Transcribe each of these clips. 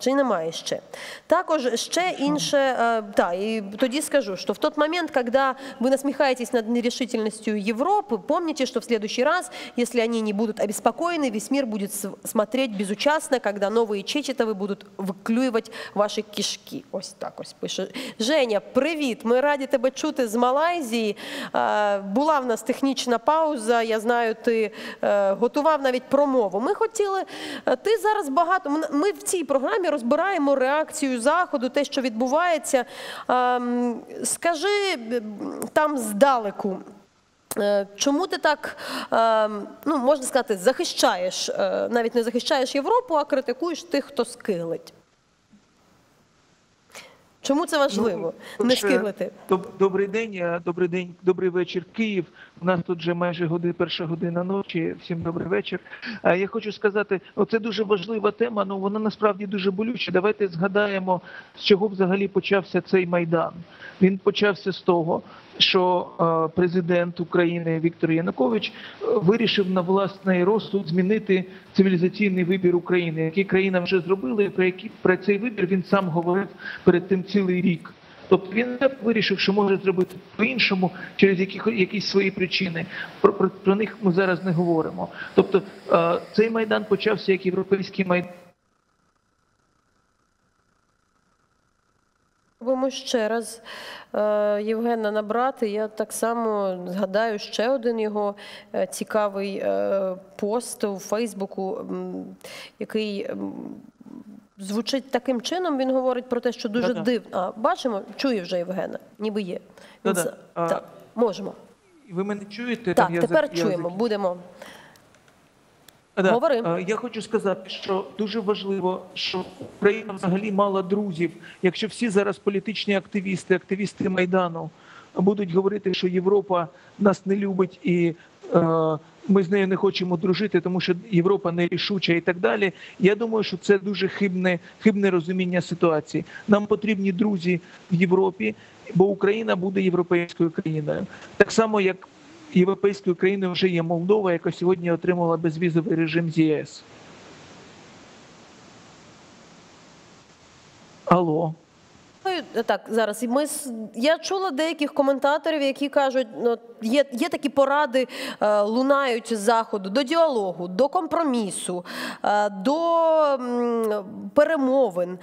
Чи немає ще? Також ще інше, э, да, и тоді скажу, что в тот момент, когда вы насмехаетесь над нерешительностью Европы, помните, что в следующий раз, если они не будут обеспокоены, весь мир будет с- смотреть безучастно, когда новые Чечетовы будут виклювати ваші кишки. Ось так ось пише. Женя, привіт! Ми раді тебе чути з Малайзії. Е, Була в нас технічна пауза. Я знаю, ти е, готував навіть промову. Ми хотіли. е, Ти зараз багато. ми- Ми в цій програмі розбираємо реакцію заходу, те, що відбувається. Ем, Скажи там здалеку. Е, Чому ти так, е, ну можна сказати, захищаєш, е, навіть не захищаєш Європу, а критикуєш тих, хто скилить? Чому це важливо? не Перше, скиглити? Добрий день, е, добрий день, добрий вечір, Київ. У нас тут вже майже година, перша година ночі. Всім добрий вечір. Е, Я хочу сказати, це дуже важлива тема. Ну вона насправді дуже болюча. Давайте згадаємо, з чого взагалі почався цей майдан. Він почався з того, що е, президент України Віктор Янукович вирішив на власний розсуд змінити цивілізаційний вибір України, який країна вже зробила, і про який про цей вибір він сам говорив перед тим цілий рік. Тобто він так вирішив, що може зробити по-іншому через якісь свої причини. Про, про, про них ми зараз не говоримо. Тобто е, цей майдан почався як європейський майдан. Спробуємо ще раз е, Євгена набрати. Я так само згадаю ще один його е, цікавий е, пост у Фейсбуку, який звучить таким чином. Він говорить про те, що дуже Да-да. дивно. А бачимо, чує вже Євгена, ніби є. Він Да-да. Так, можемо. Ви мене чуєте? Так, Я тепер я чуємо. зак- Будемо. Да. Говори. Я хочу сказати, що дуже важливо, що Україна взагалі мала друзів. Якщо всі зараз політичні активісти, активісти Майдану будуть говорити, що Європа нас не любить і е, ми з нею не хочемо дружити, тому що Європа не рішуча і так далі. Я думаю, що це дуже хибне, хибне розуміння ситуації. Нам потрібні друзі в Європі, бо Україна буде європейською країною. Так само, як європейською країною вже є Молдова, яка сьогодні отримала безвізовий режим з ЄС. Алло. Ну, Так, зараз ми я чула деяких коментаторів, які кажуть, ну є, є такі поради, е, лунають з заходу до діалогу, до компромісу, е, до м, перемовин.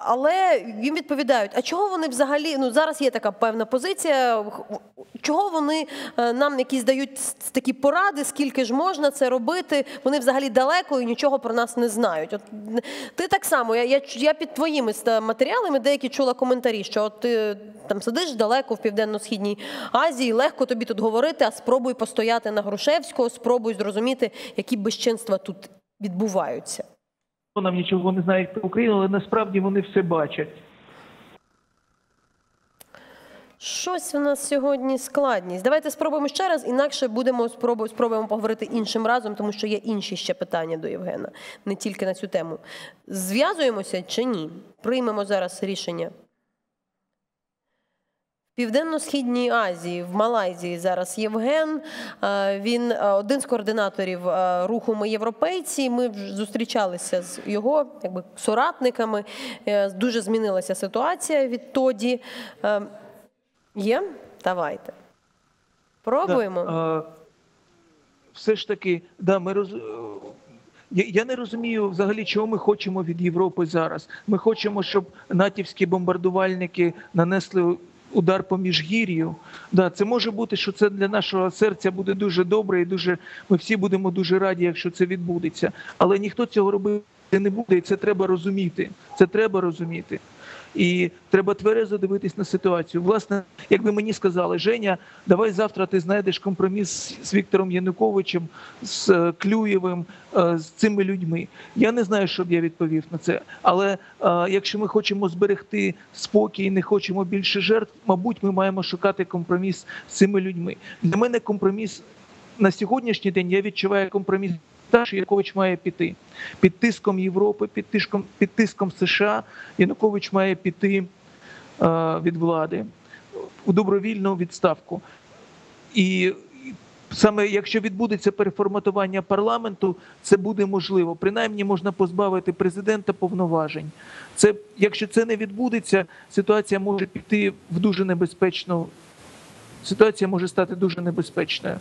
Але їм відповідають: а чого вони взагалі? Ну зараз є така певна позиція. Чого вони е, нам якісь дають такі поради, скільки ж можна це робити? Вони взагалі далеко і нічого про нас не знають. От ти так само. Я, я, я під твоїми матеріалами деякі чула коментарі, що от ти там сидиш далеко в південно-східній Азії, легко тобі тут говорити, а спробуй постояти на Грушевського, спробуй зрозуміти, які безчинства тут відбуваються. Нам нічого не знають про Україну, але насправді вони все бачать. Щось у нас сьогодні складність. Давайте спробуємо ще раз, інакше будемо спробу- спробуємо поговорити іншим разом, тому що є інші ще питання до Євгена, не тільки на цю тему. Зв'язуємося чи ні? Приймемо зараз рішення. Південно-східній Азії, в Малайзії зараз Євген. Е, Він е, один з координаторів е, руху Ми європейці. Ми зустрічалися з його якби, соратниками. Дуже змінилася ситуація відтоді. Є? Давайте. Пробуємо. Да, все ж таки, да, ми роз... я не розумію взагалі, чого ми хочемо від Європи зараз. Ми хочемо, щоб натівські бомбардувальники нанесли удар по міжгір'ю. Да, це може бути, що це для нашого серця буде дуже добре, і дуже ми всі будемо дуже раді, якщо це відбудеться. Але ніхто цього робити не буде, і це треба розуміти. Це треба розуміти. І треба тверезо дивитись на ситуацію. Власне, якби мені сказали, Женя, давай завтра ти знайдеш компроміс з Віктором Януковичем, з е, Клюєвим, е, з цими людьми. Я не знаю, що б я відповів на це. Але е, якщо ми хочемо зберегти спокій не хочемо більше жертв, мабуть, ми маємо шукати компроміс з цими людьми. Для мене компроміс на сьогоднішній день я відчуваю компроміс. Що Янукович має піти під тиском Європи, під тиском, під тиском США. Янукович має піти е, від влади у добровільну відставку. І саме якщо відбудеться переформатування парламенту, це буде можливо. Принаймні можна позбавити президента повноважень. Це якщо це не відбудеться, ситуація може піти в дуже небезпечну. Ситуація може стати дуже небезпечною.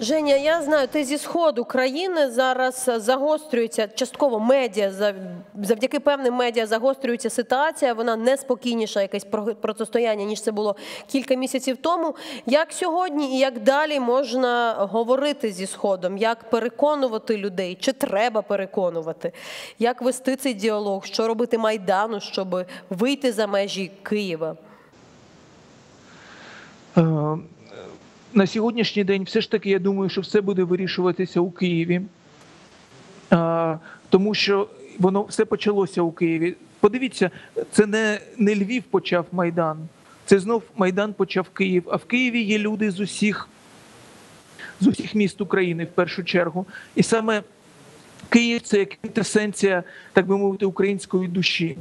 Женя, я знаю, ти зі сходу країни зараз загострюється частково медіа завдяки певним медіа загострюється ситуація. Вона неспокійніша, якесь протистояння ніж це було кілька місяців тому. Як сьогодні і як далі можна говорити зі сходом? Як переконувати людей? Чи треба переконувати? Як вести цей діалог? Що робити майдану, щоб вийти за межі Києва? Е, На сьогоднішній день, все ж таки, я думаю, що все буде вирішуватися у Києві, тому що воно все почалося у Києві. Подивіться, це не, не Львів почав Майдан, це знов Майдан почав Київ. А в Києві є люди з усіх, з усіх міст України в першу чергу. І саме Київ це як квінтесенція, так би мовити, української душі.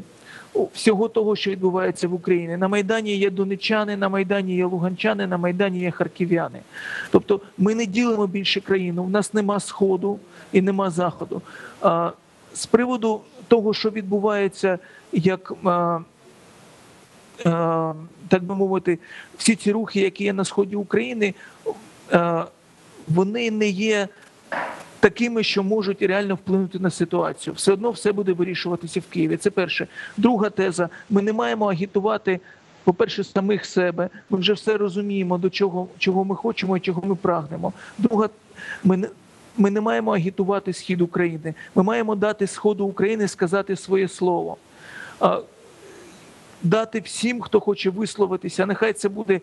Всього того, що відбувається в Україні. На Майдані є донечани, на Майдані є луганчани, на Майдані є харків'яни. Тобто ми не ділимо більше країну, у нас нема сходу і нема заходу. А, з приводу того, що відбувається, як а, а, так би мовити, всі ці рухи, які є на сході України, а, вони не є такими, що можуть реально вплинути на ситуацію. Все одно все буде вирішуватися в Києві. Це перше. Друга теза: ми не маємо агітувати. По-перше, самих себе ми вже все розуміємо, до чого, чого ми хочемо і чого ми прагнемо. Друга, ми не, ми не маємо агітувати схід України. Ми маємо дати сходу України сказати своє слово. Дати всім, хто хоче висловитися. Нехай це буде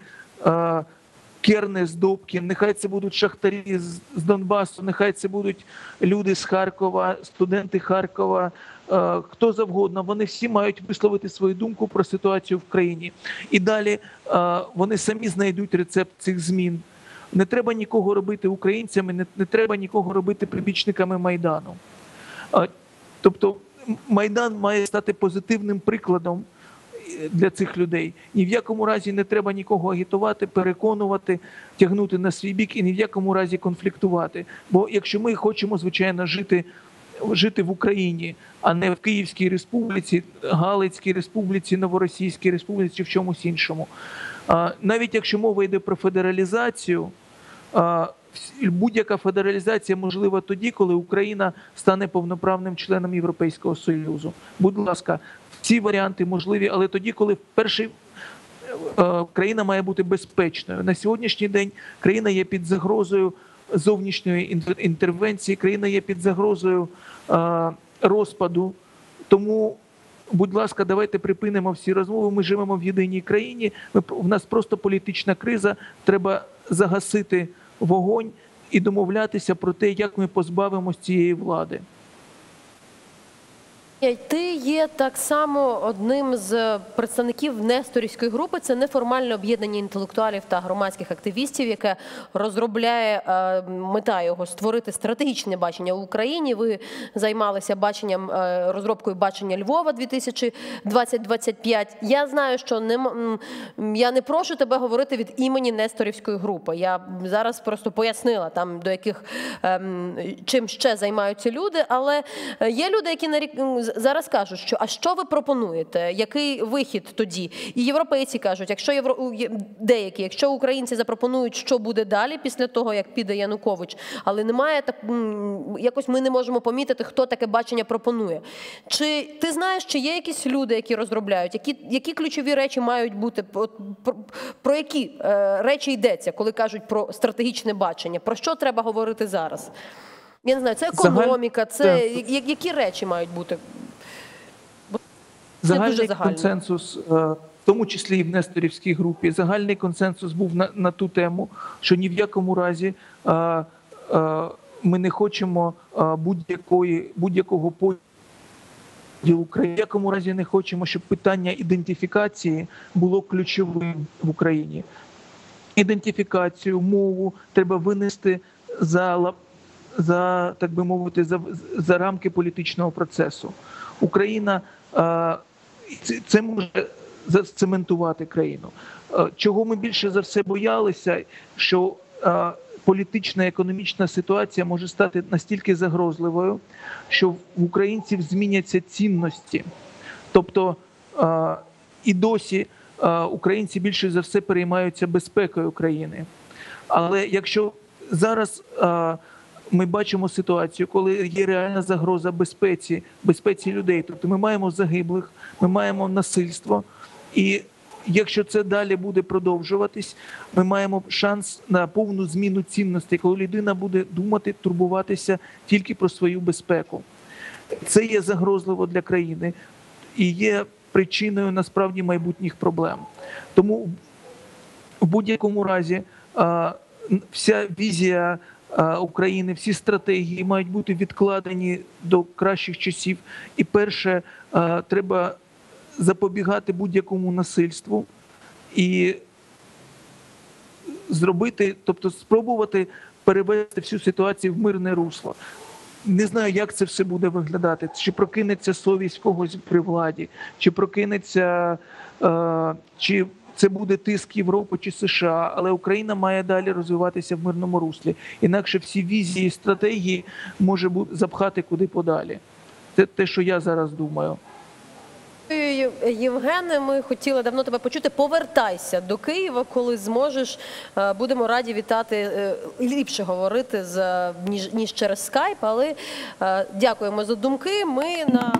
Кернес, Добкін, нехай це будуть шахтарі з, Донбасу, нехай це будуть люди з Харкова, студенти Харкова, е, хто завгодно. Вони всі мають висловити свою думку про ситуацію в країні. І далі е, вони самі знайдуть рецепт цих змін. Не треба нікого робити українцями, не, не треба нікого робити прибічниками Майдану. А, Тобто Майдан має стати позитивним прикладом е, для цих людей. Ні в якому разі не треба нікого агітувати, переконувати, тягнути на свій бік і ні в якому разі конфліктувати. Бо якщо ми хочемо, звичайно, жити. Жити в Україні, а не в Київській республіці, Галицькій республіці, Новоросійській республіці чи в чомусь іншому. Навіть якщо мова йде про федералізацію, будь-яка федералізація можлива тоді, коли Україна стане повноправним членом Європейського Союзу. Будь ласка, ці варіанти можливі, але тоді, коли перший е, країна має бути безпечною. На сьогоднішній день країна є під загрозою зовнішньої інтер- інтервенції, країна є під загрозою е, розпаду. Тому, будь ласка, давайте припинимо всі розмови. Ми живемо в єдиній країні. Ми в нас просто політична криза. Треба загасити вогонь і домовлятися про те, як ми позбавимося цієї влади. Ти є так само одним з представників Несторівської групи. Це неформальне об'єднання інтелектуалів та громадських активістів, яке розробляє е, мета його створити стратегічне бачення в Україні. Ви займалися баченням е, розробкою бачення Львова 2020-2025. Я знаю, що не я не прошу тебе говорити від імені Несторівської групи. Я зараз просто пояснила там до яких ем, чим ще займаються люди, але е, є люди, які нарік... зараз кажуть, що а що ви пропонуєте? Який вихід тоді? І європейці кажуть, якщо євро... деякі, якщо українці запропонують, що буде далі після того, як піде Янукович, але немає так якось ми не можемо помітити, хто таке бачення пропонує. Чи ти знаєш, чи є якісь люди, які розробляють, які, які ключові речі мають бути? Про, про які е, речі йдеться, коли кажуть про стратегічне бачення? Про що треба говорити зараз? Я не знаю, це Загаль- економіка, це які речі мають бути? Це загальний дуже консенсус, е, в тому числі і в Несторівській групі, загальний консенсус був на, на ту тему, що ні в якому разі е, е, ми не хочемо будь-якої будь-якого поділу країни. В якому разі не хочемо, щоб питання ідентифікації було ключовим в Україні. Ідентифікацію, мову треба винести за лап- за так би мовити, за, за рамки політичного процесу. Україна е, це, це може зацементувати країну. Е, Чого ми більше за все боялися, що е, політична економічна ситуація може стати настільки загрозливою, що в українців зміняться цінності. Тобто і досі українці більше за все переймаються безпекою країни. Але якщо зараз ми бачимо ситуацію, коли є реальна загроза безпеці, безпеці людей, тобто ми маємо загиблих, ми маємо насильство, і якщо це далі буде продовжуватись, ми маємо шанс на повну зміну цінностей, коли людина буде думати, турбуватися тільки про свою безпеку. Це є загрозливо для країни і є причиною насправді майбутніх проблем. Тому в будь-якому разі вся візія України, всі стратегії мають бути відкладені до кращих часів. І перше, треба запобігати будь-якому насильству і зробити, тобто спробувати перевести всю ситуацію в мирне русло. Не знаю, як це все буде виглядати. Чи прокинеться совість когось при владі, чи прокинеться, е, чи це буде тиск Європи чи США, але Україна має далі розвиватися в мирному руслі. Інакше всі візії, стратегії може бу- запхати куди подалі. Це те, що я зараз думаю. Євгене, ми хотіли давно тебе почути. Повертайся до Києва, коли зможеш. Е, Будемо раді вітати е, ліпше говорити ніж ніж через скайп. Але е, дякуємо за думки. Ми на